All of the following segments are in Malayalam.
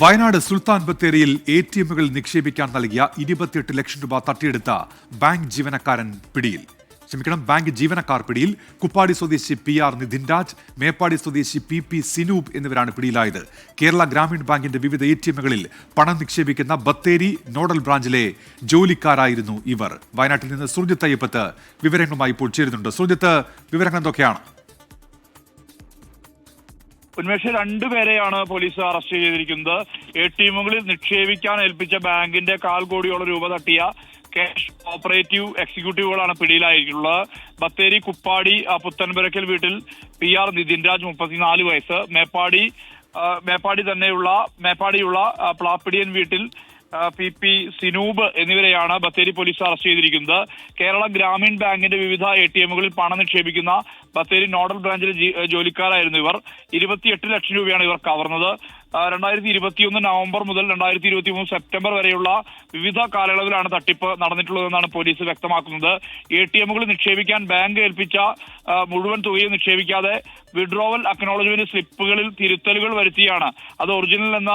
വയനാട് സുൽത്താൻ ബത്തേരിയിൽ എ ടി എമ്മുകൾ നിക്ഷേപിക്കാൻ നൽകിയ ഇരുപത്തിയെട്ട് ലക്ഷം രൂപ തട്ടിയെടുത്ത ബാങ്ക് ജീവനക്കാരൻ പിടിയിൽ. ക്ഷമിക്കണം ബാങ്ക് ജീവനക്കാർ പിടിയിൽ. കുപ്പാടി സ്വദേശി പി ആർ നിതിൻ രാജ് മേപ്പാടി സ്വദേശി പി പി സിനൂബ് എന്നിവരാണ് പിടിയിലായത്. കേരള ഗ്രാമീൺ ബാങ്കിന്റെ വിവിധ എ ടി എമ്മുകളിൽ പണം നിക്ഷേപിക്കുന്ന ബത്തേരി നോഡൽ ബ്രാഞ്ചിലെ ജോലിക്കാരായിരുന്നു ഇവർ. വയനാട്ടിൽ നിന്ന് സുർജിത്ത് അയ്യപ്പത്ത് വിവരങ്ങളുമായി ഇപ്പോൾ ചേരുന്നുണ്ട്. സുർജിത്ത് വിവരങ്ങൾ എന്തൊക്കെയാണ്? ഉന്മേഷ് രണ്ടുപേരെയാണ് പോലീസ് അറസ്റ്റ് ചെയ്തിരിക്കുന്നത്. എ ടി എമ്മുകളിൽ നിക്ഷേപിക്കാൻ ഏൽപ്പിച്ച ബാങ്കിന്റെ കാൽ കോടിയോളം രൂപ തട്ടിയ ക്യാഷ് ഓപ്പറേറ്റീവ് എക്സിക്യൂട്ടീവുകളാണ് പിടിയിലായിട്ടുള്ളത് ബത്തേരി കുപ്പാടി പുത്തൻപുരക്കൽ വീട്ടിൽ പി ആർ നിതിൻ രാജ് മുപ്പത്തിനാല് വയസ്സ്. മേപ്പാടി മേപ്പാടി തന്നെയുള്ള മേപ്പാടിയുള്ള പ്ലാപ്പിടിയൻ വീട്ടിൽ പി പി സിനൂബ് എന്നിവരെയാണ് ബത്തേരി പോലീസ് അറസ്റ്റ് ചെയ്തിരിക്കുന്നത്. കേരള ഗ്രാമീൺ ബാങ്കിന്റെ വിവിധ എ ടി എമ്മുകളിൽ പണം നിക്ഷേപിക്കുന്ന ബത്തേരി നോഡൽ ബ്രാഞ്ചിലെ ജോലിക്കാരായിരുന്നു ഇവർ. ഇരുപത്തിയെട്ട് ലക്ഷം രൂപയാണ് ഇവർ കവർന്നത്. രണ്ടായിരത്തി ഇരുപത്തിയൊന്ന് നവംബർ മുതൽ രണ്ടായിരത്തി ഇരുപത്തി മൂന്ന് സെപ്റ്റംബർ വരെയുള്ള വിവിധ കാലയളവിലാണ് തട്ടിപ്പ് നടന്നിട്ടുള്ളതെന്നാണ് പോലീസ് വ്യക്തമാക്കുന്നത്. എ ടി എമ്മുകൾ നിക്ഷേപിക്കാൻ ബാങ്ക് ഏൽപ്പിച്ച മുഴുവൻ തുകയും നിക്ഷേപിക്കാതെ വിഡ്രോവൽ അക്നോളജ്മെന്റ് സ്ലിപ്പുകളിൽ തിരുത്തലുകൾ വരുത്തിയാണ്. അത് ഒറിജിനൽ എന്ന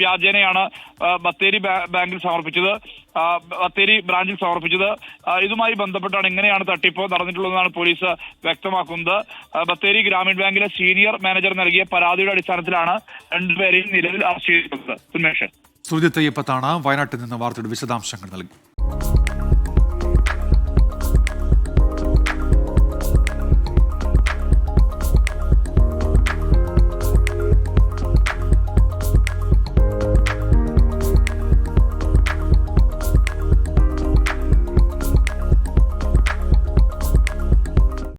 വ്യാജേനയാണ് ബത്തേരി ബാങ്കിൽ സമർപ്പിച്ചത്. ബത്തേരി ബ്രാഞ്ചിൽ സമർപ്പിച്ചത്. ഇതുമായി ബന്ധപ്പെട്ടാണ് ഇങ്ങനെയാണ് തട്ടിപ്പ് നടന്നിട്ടുള്ളതെന്നാണ് പോലീസ് വ്യക്തമാക്കുന്നത്. ബത്തേരി ഗ്രാമീൺ ബാങ്കിലെ സീനിയർ മാനേജർ നൽകിയ പരാതിയുടെ അടിസ്ഥാനത്തിലാണ് രണ്ടുപേരെയും നിലവിൽ അറസ്റ്റ് ചെയ്തിട്ടുള്ളത്. സുമേഷ്. സുജിത്ത് അയ്യപ്പത്താണ് വയനാട്ടിൽ നിന്ന് വാർത്തയുടെ വിശദാംശങ്ങൾ നൽകി.